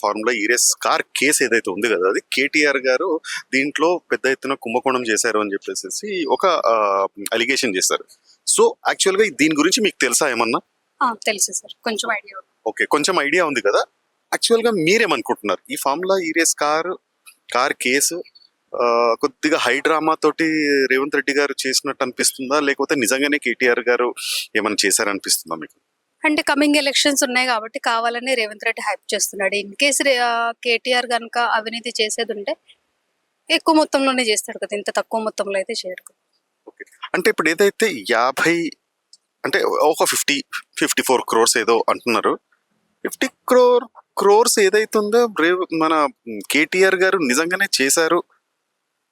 Formula E race car case ఏదైతే ఉంది కదా అది కేటీఆర్ గారు దీంట్లో పెద్ద ఎత్తున కుంభకోణం చేశారు అని చెప్పేసి ఒక అలిగేషన్ చేశారు. సో యాక్చువల్గా దీని గురించి మీకు తెలుసా ఏమన్నా? తెలుసు సార్. కొంచెం ఐడియా ఓకే కొంచెం ఐడియా ఉంది కదా. యాక్చువల్గా మీరేమనుకుంటున్నారు? ఈ formula E race car car case కొద్దిగా హై డ్రామా తోటి రేవంత్ రెడ్డి గారు చేసినట్టు అనిపిస్తుందా? లేకపోతే నిజంగానే కేటీఆర్ గారు ఏమైనా చేశారనిపిస్తుందా మీకు? అంటే కమింగ్ ఎలక్షన్స్ ఉన్నాయి కాబట్టి కావాలని రేవంత్ రెడ్డి హైప్ చేస్తున్నాడు. ఇన్ కేస్ కేటీఆర్ కనుక అవినీతి చేసేది ఉంటే ఎక్కువ మొత్తంలోనే చేస్తాడు కదా ఇంత తక్కువ మొత్తంలో అయితే చేయడు అంటే ఇప్పుడు ఏదైతే యాభై అంటే ఒక ఫిఫ్టీ ఫిఫ్టీ ఫోర్ క్రోర్స్ ఏదో అంటున్నారు. ఫిఫ్టీ క్రోర్ క్రోర్స్ ఏదైతే ఉందో మన కేటీఆర్ గారు నిజంగానే చేశారు.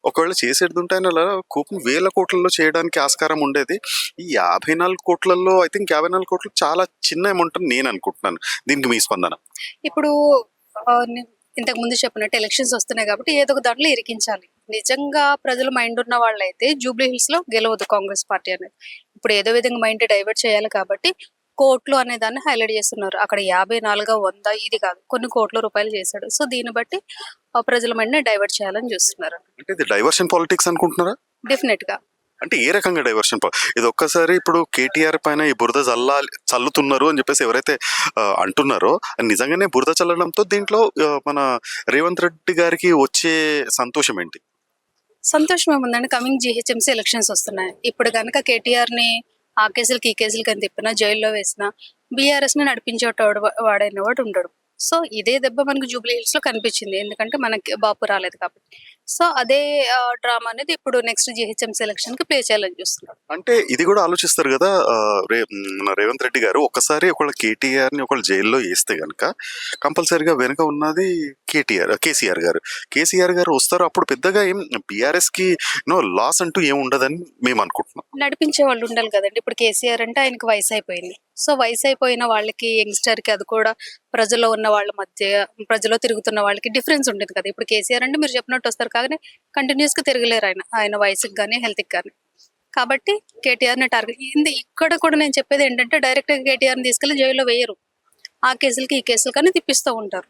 ఒకవేళ చేసేది ఉంటే ఆయన అలా కూపం వేల కోట్లలో చేయడానికి ఆస్కారం ఉండేది. ఈ యాభై నాలుగు కోట్లలో ఐ థింక్ యాభై నాలుగు కోట్లు చాలా చిన్న అమౌంట్ అని నేను అనుకుంటున్నాను. దీనికి మీ స్పందన? ఇప్పుడు ఆ, ఇంతకు ముందు చెప్పినట్టు ఎలక్షన్స్ వస్తున్నాయి కాబట్టి ఏదో ఒక దాంట్లో ఇరికించాలి. నిజంగా ప్రజలు మైండ్ ఉన్న వాళ్ళైతే జూబ్లీ హిల్స్లో గెలవదు కాంగ్రెస్ పార్టీ అనేది. ఇప్పుడు ఏదో విధంగా మైండ్ డైవర్ట్ చేయాలి కాబట్టి కోట్లు అనే దాన్ని హైలైట్ చేస్తున్నారు. అక్కడ యాభై నాలుగు వంద ఇది కాదు. కొన్ని కోట్ల రూపాయలు చేశాడు. సో దీన్ని బట్టి ప్రజల మైండ్ డైవర్ట్ చేయాలని చూస్తున్నారు. అంటే ఇది డైవర్షన్ పాలిటిక్స్ అనుకుంటున్నారా? డెఫినెట్గా. అంటే ఏ రకంగా డైవర్షన్ ఇది ఒక్కసారి ఇప్పుడు కేటీఆర్ పైన ఈ బురద చల్లాలి చల్లుతున్నారు అని చెప్పేసి ఎవరైతే అంటున్నారో నిజంగానే బురద చల్లడంతో దీంట్లో మన రేవంత్ రెడ్డి గారికి వచ్చే సంతోషం ఏంటి? సంతోషం ఏముందండి? కమింగ్ జిహెచ్ఎంసీ ఎలక్షన్స్ వస్తున్నాయి. ఇప్పుడు కనుక కేటీఆర్ని ఆ కేసులకి ఈ కేసులకి అని తిప్పినా జైల్లో వేసిన బీఆర్ఎస్ని నడిపించేటోడు వాడైన వాడు ఉండడు. సో ఇదే దెబ్బ మనకు జూబ్లీ హిల్స్లో కనిపించింది. ఎందుకంటే మనకి బాపు రాలేదు కాబట్టి. సో అదే డ్రామా అనేది ఇప్పుడు నెక్స్ట్ జిహెచ్ఎంసీ ఎలక్షన్కి ప్లే చేయాలని చూస్తున్నారు అంటే ఇది కూడా ఆలోచిస్తారు కదా రేవంత్ రెడ్డి గారు ఒక్కసారి ఒకళ్ళ కేటీఆర్ని ఒకళ్ళు జైల్లో వేస్తే గనక కంపల్సరీగా వెనక ఉన్నది కేటీఆర్ కేసీఆర్ గారు. కేసీఆర్ గారు వస్తారు అప్పుడు పెద్దగా ఏం బీఆర్ఎస్కి నో లాస్ అంటూ ఏం ఉండదని మేము అనుకుంటున్నాం. నడిపించే వాళ్ళు ఉండాలి కదండి. ఇప్పుడు కేసీఆర్ అంటే ఆయనకి వయసు అయిపోయింది. సో వయసు అయిపోయిన వాళ్ళకి యంగ్స్టర్కి అది కూడా ప్రజల్లో ఉన్న వాళ్ళ మధ్య ప్రజలో తిరుగుతున్న వాళ్ళకి డిఫరెన్స్ ఉంటుంది కదా. ఇప్పుడు కేసీఆర్ అంటే మీరు చెప్పినట్టు వస్తారు కానీ కంటిన్యూస్గా తిరగలేరు ఆయన ఆయన వయసుకి కానీ హెల్త్కి కానీ కాబట్టి కేటీఆర్ని టార్గెట్ ఇక్కడ కూడా నేను చెప్పేది ఏంటంటే డైరెక్ట్ కేటీఆర్ని కేటీఆర్ని తీసుకెళ్ళి జైల్లో వేయరు. ఆ కేసులకి ఈ కేసులు కానీ తిప్పిస్తూ ఉంటారు.